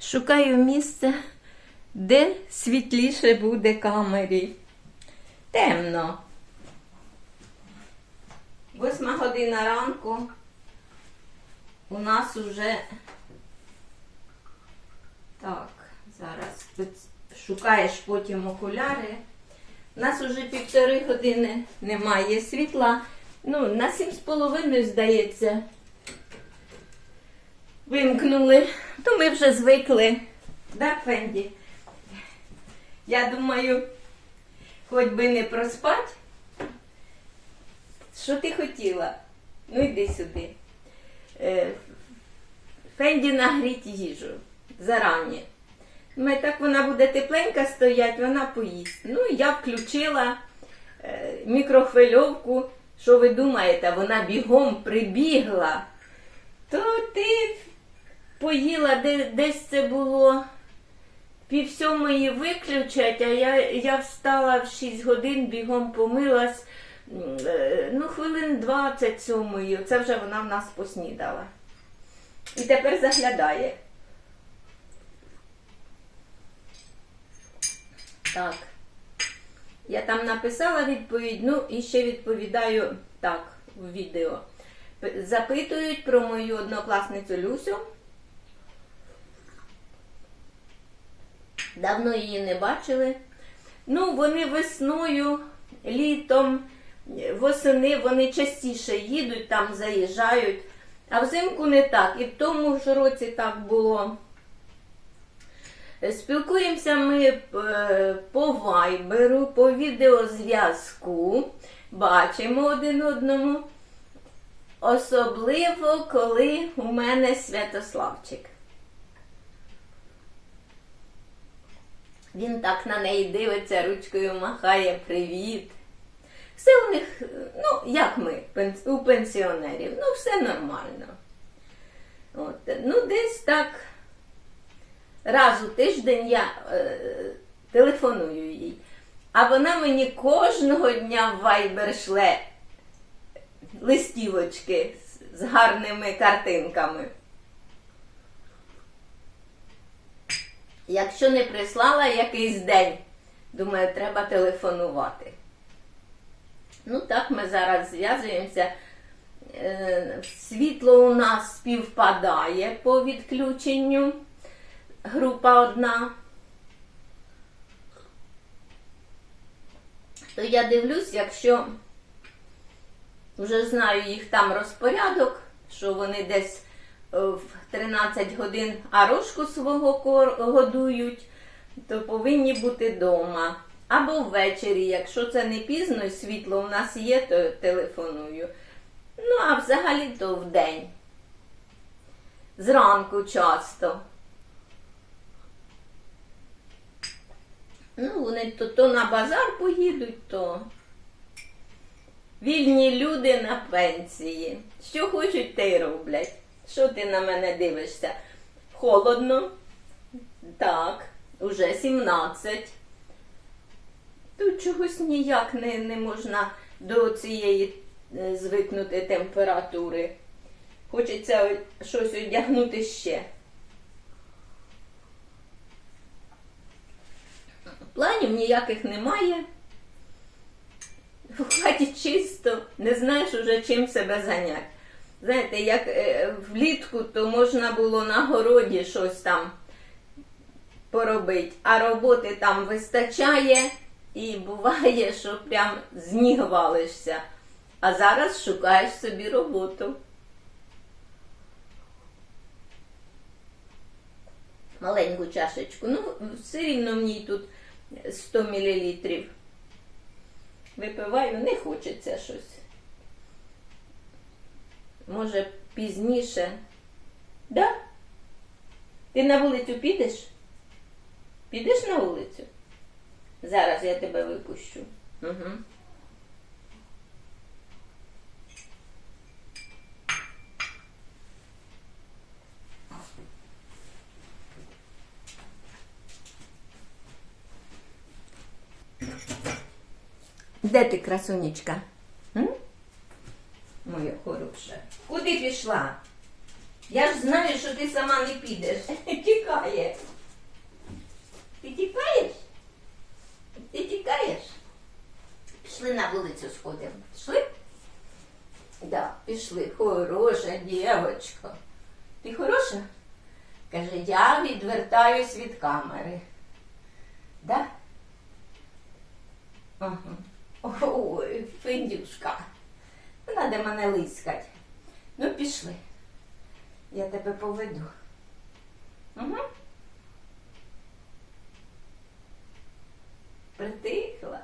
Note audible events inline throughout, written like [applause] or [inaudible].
Шукаю місце, де світліше буде камері. Темно. Восьма година ранку. У нас уже. Так, зараз шукаєш потім окуляри. У нас уже півтори години немає світла. Ну, на сім з половиною, здається. Вимкнули. То ми вже звикли. Да, Фенді? Я думаю, хоч би не проспать. Що ти хотіла? Ну йди сюди. Е, Фенді нагріть їжу зарані. Так вона буде тепленька стоять, вона поїсть. Ну, я включила е, мікрохвильовку. Що ви думаєте, вона бігом прибігла. То ти поїла, де, десь це було пів сьомої виключать, а я, я встала в 6 годин, бігом помилась. е, Ну, хвилин 20 сьомої. Це вже вона в нас поснідала. І тепер заглядає. Так. Я там написала відповідь, ну і ще відповідаю так в відео. Запитують про мою однокласницю Люсю. Давно її не бачили. Ну, вони весною, літом, восени вони частіше їдуть, там заїжджають, а взимку не так. І в тому ж році так було. Спілкуємося ми е, по вайберу, по відеозв'язку, бачимо один одному. Особливо, коли у мене Святославчик. Він так на неї дивиться, ручкою махає привіт. Все у них, ну, як ми, у пенсіонерів, ну, все нормально. От, ну, десь так раз у тиждень я е, телефоную їй. А вона мені кожного дня в Viber шле листівочки з гарними картинками. Якщо не прислала якийсь день, думаю, треба телефонувати. Ну так, ми зараз зв'язуємося. Е, Світло у нас співпадає по відключенню. Група одна. То я дивлюсь, якщо вже знаю їх там розпорядок, що вони десь в 13 годин арошку свого годують, то повинні бути вдома. Або ввечері, якщо це не пізно і світло у нас є, то телефоную. Ну, а взагалі то вдень. Зранку часто. Ну, вони то, то на базар поїдуть, то вільні люди на пенсії. Що хочуть, те й роблять. Що ти на мене дивишся? Холодно. Так, уже 17. Тут чогось ніяк не, не можна до цієї е, звикнути температури. Хочеться щось одягнути ще. Планів ніяких немає. В хаті чисто, не знаєш уже чим себе зайняти. Знаєте, як е, влітку, то можна було на городі щось там поробити, а роботи там вистачає і буває, [laughs] що прям з ніг валишся. А зараз шукаєш собі роботу. Маленьку чашечку. Ну, все рівно в ній тут 100 мл. Випиваю, не хочеться щось. Може, пізніше. Да? Ти на вулицю підеш? Підеш на вулицю? Зараз я тебе випущу. Угу. Де ти, красунечка? М? Моя хороша. Куди пішла? Я ж знаю, що ти сама не підеш. [laughs] Тікає. Ти тікаєш? Ти тікаєш? Пішли на вулицю сходимо. Пішли? Да, пішли. Хороша дівчинка. Ти хороша? Каже, я відвертаюсь від камери. Да? Ага. Ой, финдюшка. Не треба мене лискати. Ну, пішли. Я тебе поведу. Угу. Притихла.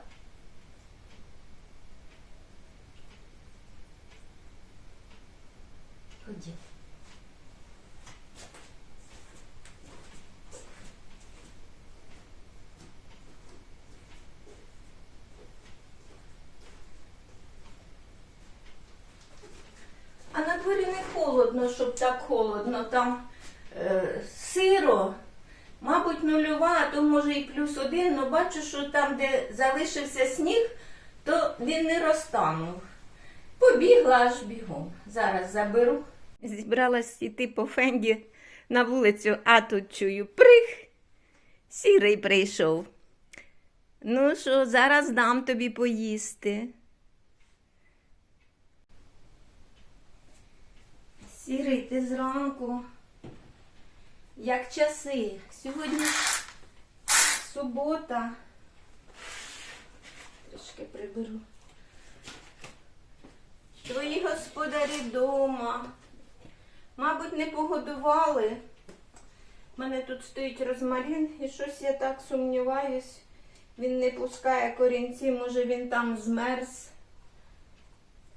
Ході. А на дворі не холодно, щоб так холодно. Там е, сиро, мабуть, нульова, а то може і плюс один, але бачу, що там, де залишився сніг, то він не розтанув. Побігла аж бігом. Зараз заберу. Зібралась іти по фенді на вулицю, а тут чую прих. Сірий прийшов. Ну що, зараз дам тобі поїсти. Сірий, ти зранку, як часи. Сьогодні субота. Трошки приберу. Твої господарі вдома. Мабуть, не погодували. У мене тут стоїть розмарин і щось я так сумніваюсь. Він не пускає корінці, може він там змерз.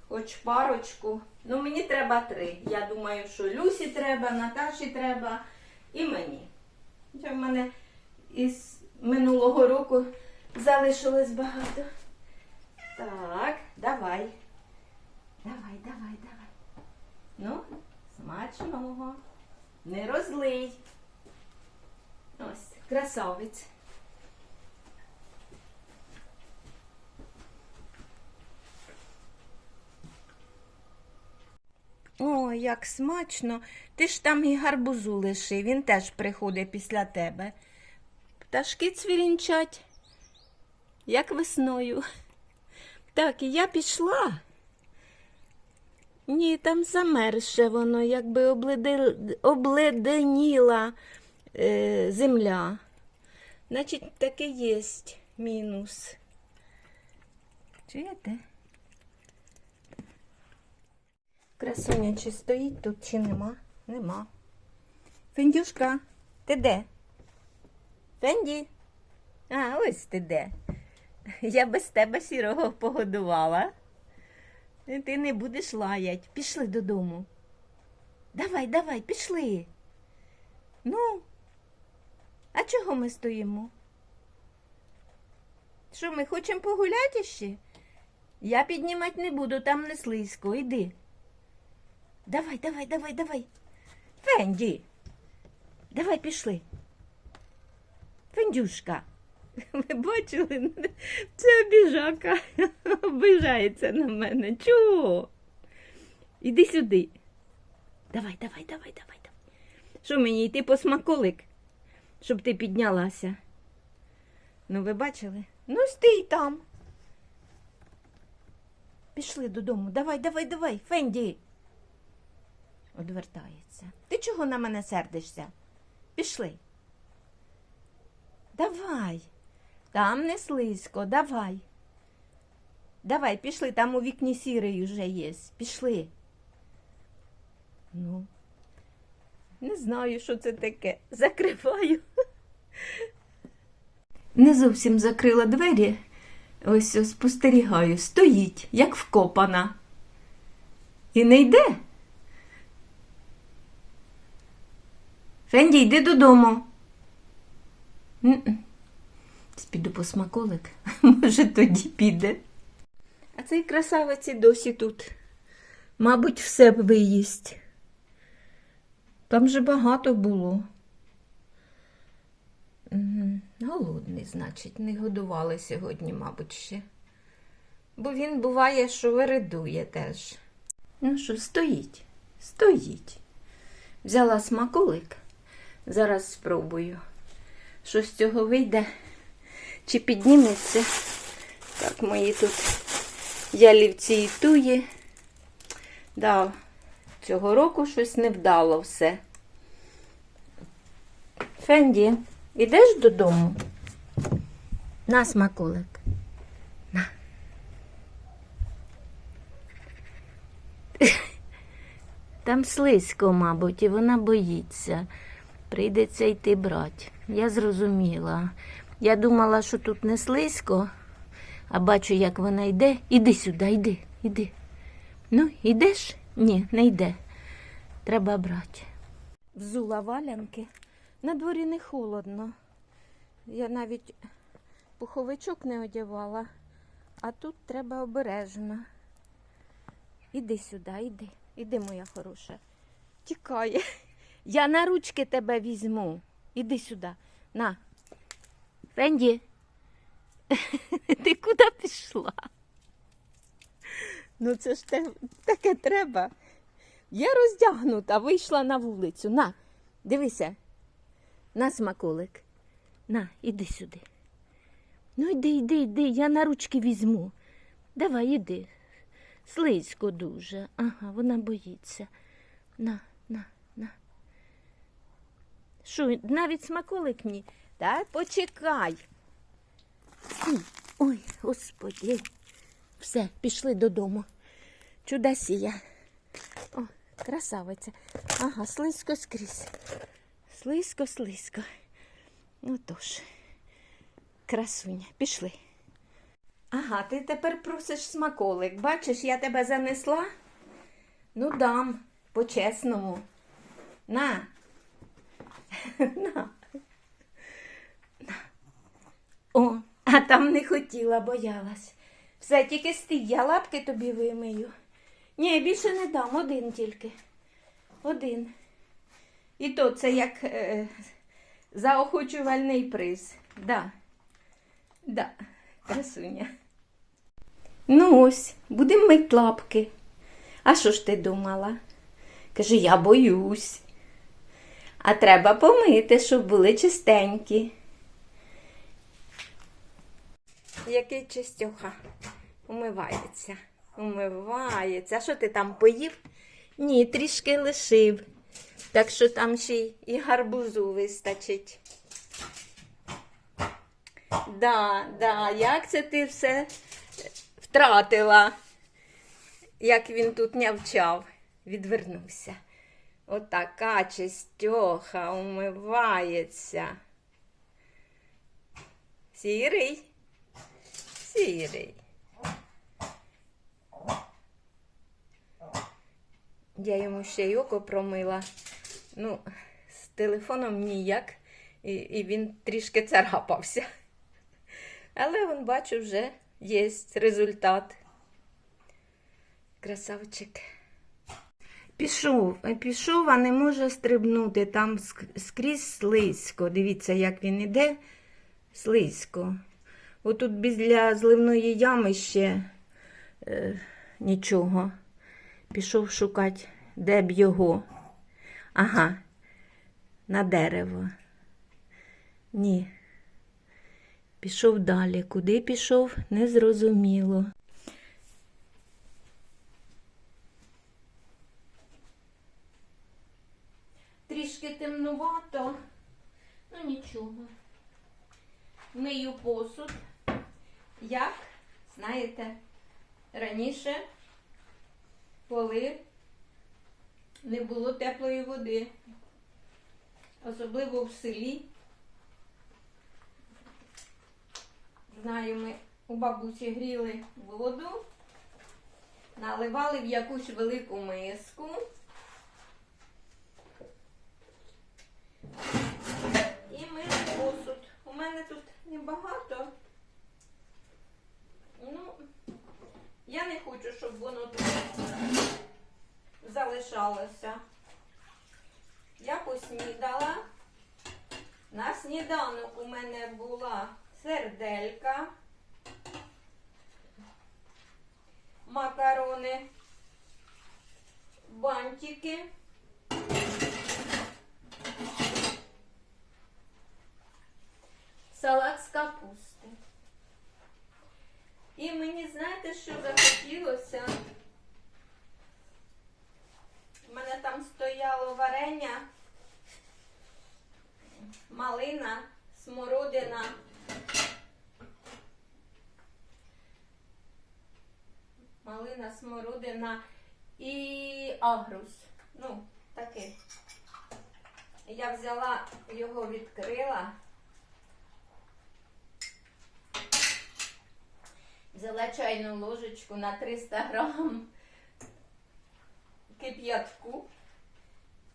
Хоч парочку. Ну, мені треба три. Я думаю, що Люсі треба, Наташі треба і мені. Хоча в мене із минулого року залишилось багато. Так, давай. Давай, давай, давай. Ну, смачного. Не розлий. Ось, красавець. О, як смачно. Ти ж там і гарбузу лиши, він теж приходить після тебе. Пташки цвірінчать, як весною. Так, і я пішла. Ні, там замерше воно, якби обледе... обледеніла е, земля. Значить, таке є мінус. Чуєте? Красуня, чи стоїть тут, чи нема? Нема. Фендюшка, ти де? Фенді? А, ось ти де. Я без тебе сірого погодувала. І Ти не будеш лаять. Пішли додому. Давай, давай, пішли. Ну, а чого ми стоїмо? Що, ми хочемо погуляти ще? Я піднімати не буду, там не слизько. Іди. Давай, давай, давай, давай. Фенді. Давай пішли. Фендюшка. [laughs] Ви бачили? Це обіжака. [laughs] Обижається на мене. Чого? Іди сюди. Давай, давай, давай, давай, давай. Що мені йти по смаколик, щоб ти піднялася? Ну, ви бачили? Ну, стій там. Пішли додому. Давай, давай, давай, Фенді. Одвертається. Ти чого на мене сердишся? Пішли. Давай. Там не слизько, давай. Давай, пішли, там у вікні сірий вже є. Пішли. Ну, не знаю, що це таке. Закриваю. Не зовсім закрила двері. Ось спостерігаю. Стоїть, як вкопана. І не йде. Фенді, йди додому. М-м. Піду по смаколик, [laughs] може тоді піде. А цей красавець і досі тут. Мабуть, все виїсть. Там же багато було. Голодний, значить, не годували сьогодні, мабуть, ще. Бо він буває, що виридує теж. Ну що, стоїть, стоїть. Взяла смаколик. Зараз спробую. Що з цього вийде? Чи підніметься? Так, мої тут ялівці і туї. Да, цього року щось не вдало все. Фенді, ідеш додому? На смаколик. На. [laughs] Там слизько, мабуть, і вона боїться. Прийдеться йти брати. Я зрозуміла. Я думала, що тут не слизько, а бачу, як вона йде. Іди сюди, йди, іди. Ну, йдеш? Ні, не йде. Треба брати. Взула валянки. На дворі не холодно. Я навіть пуховичок не одягала, а тут треба обережно. Іди сюди, іди, іди, моя хороша. Тікає. Я на ручки тебе візьму. Іди сюди. На. Фенді. [laughs] Ти куди пішла? Ну це ж те, таке треба. Я роздягнута, вийшла на вулицю. На, дивися. На смаколик. На, іди сюди. Ну йди, йди, йди, я на ручки візьму. Давай, іди. Слизько дуже. Ага, вона боїться. На. Що, навіть смаколик ні? Та почекай. Ой, господи. Все, пішли додому. Чудосія. О, красавиця. Ага, слизько скрізь. Слизько, слизько. Ну тож, красуня, пішли. Ага, ти тепер просиш смаколик. Бачиш, я тебе занесла? Ну, дам, по-чесному. На. [laughs] На. На. О, а там не хотіла, боялась. Все, тільки стій, я лапки тобі вимию. Ні, більше не дам, один тільки. Один. І то це як е, заохочувальний приз. Да. Да, красуня. Ну ось, будемо мити лапки. А що ж ти думала? Каже, я боюсь. А треба помити, щоб були чистенькі. Який чистюха. Умивається. Умивається. А що ти там поїв? Ні, трішки лишив. Так що там ще й гарбузу вистачить. Да, да, як це ти все втратила, як він тут нявчав, відвернувся. Отака чистьоха умивається. Сірий, сірий. Я йому ще й око промила. Ну, з телефоном ніяк, і, і він трішки царапався. Але вон, бачу, вже є результат. Красавчик. Пішов, пішов, а не може стрибнути. Там скрізь слизько. Дивіться, як він іде. Слизько. Отут біля зливної ями ще е, нічого. Пішов шукати, де б його. Ага, на дерево. Ні. Пішов далі. Куди пішов, незрозуміло. Трішки темнувато, ну нічого. Мию посуд. Як, знаєте, раніше, коли не було теплої води, особливо в селі. Знаю, ми у бабусі гріли воду, наливали в якусь велику миску. І мили посуд. У мене тут небагато. Ну, я не хочу, щоб воно тут залишалося. Я поснідала. На сніданок у мене була серделька, макарони, бантики, смородина і агрус. Ну, такий. Я взяла його, відкрила. Взяла чайну ложечку на 300 грам кип'ятку.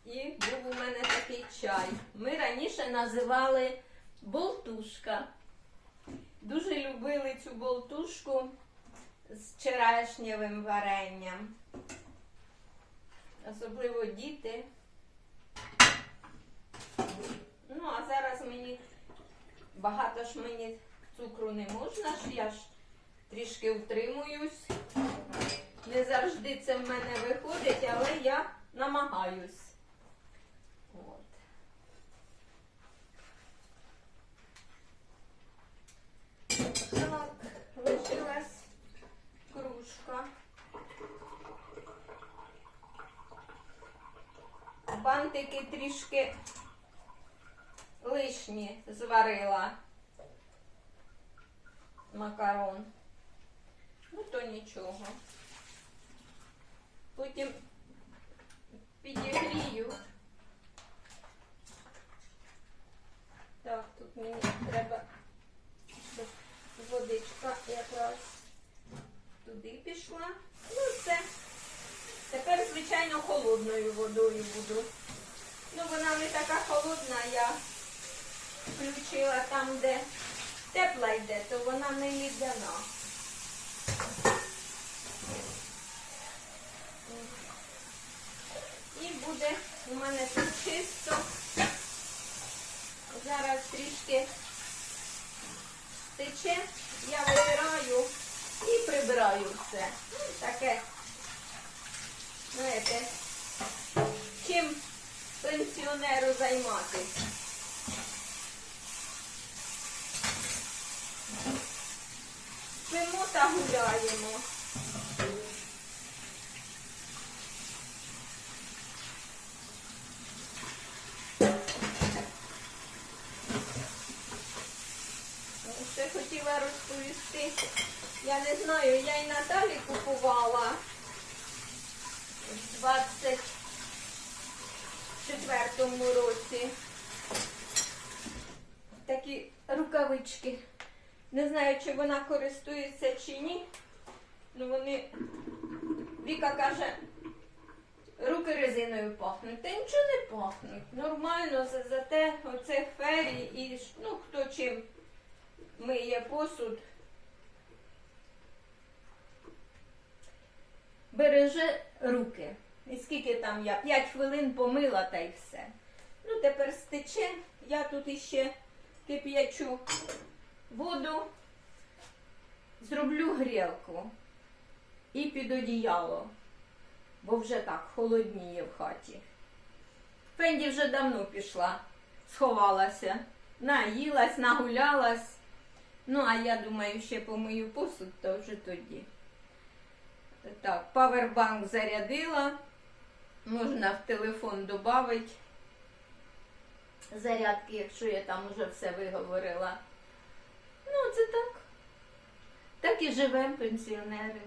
І був у мене такий чай. Ми раніше називали болтушка. Дуже любили цю болтушку з черешнєвим варенням. Особливо діти. Ну, а зараз мені багато ж мені цукру не можна ж, я ж трішки втримуюсь. Не завжди це в мене виходить, але я намагаюсь. От. Так, лишилась кружка. Бантики трішки лишні зварила макарон. Ну, то нічого. Потім підігрію. Так, тут мені треба щоб водичка якраз туди пішла. Ну, все. Тепер, звичайно, холодною водою буду. Ну, вона не така холодна, я включила там, де тепла йде, то вона не лідяна. І буде у мене тут чисто. Зараз трішки тече, я вибираю і прибираю все. Таке, знаєте, пенсіонеру займатися. Пимо та гуляємо. Ще хотіла розповісти. Я не знаю, я і Наталі купувала 20 цьому році. Такі рукавички. Не знаю, чи вона користується чи ні. Ну вони, Віка каже, руки резиною пахнуть. Та нічого не пахнуть. Нормально за те оце фері і ну, хто чим миє посуд. Береже руки. І скільки там я? 5 хвилин помила та й все. Ну, тепер стече. Я тут іще кип'ячу воду, зроблю грілку і під одіяло, бо вже так холодніє в хаті. Фенді вже давно пішла, сховалася, наїлась, нагулялась. Ну, а я думаю, ще помию посуд, то вже тоді. Так, павербанк зарядила. Можна в телефон додати зарядки, якщо я там уже все виговорила. Ну, це так. Так і живемо пенсіонери.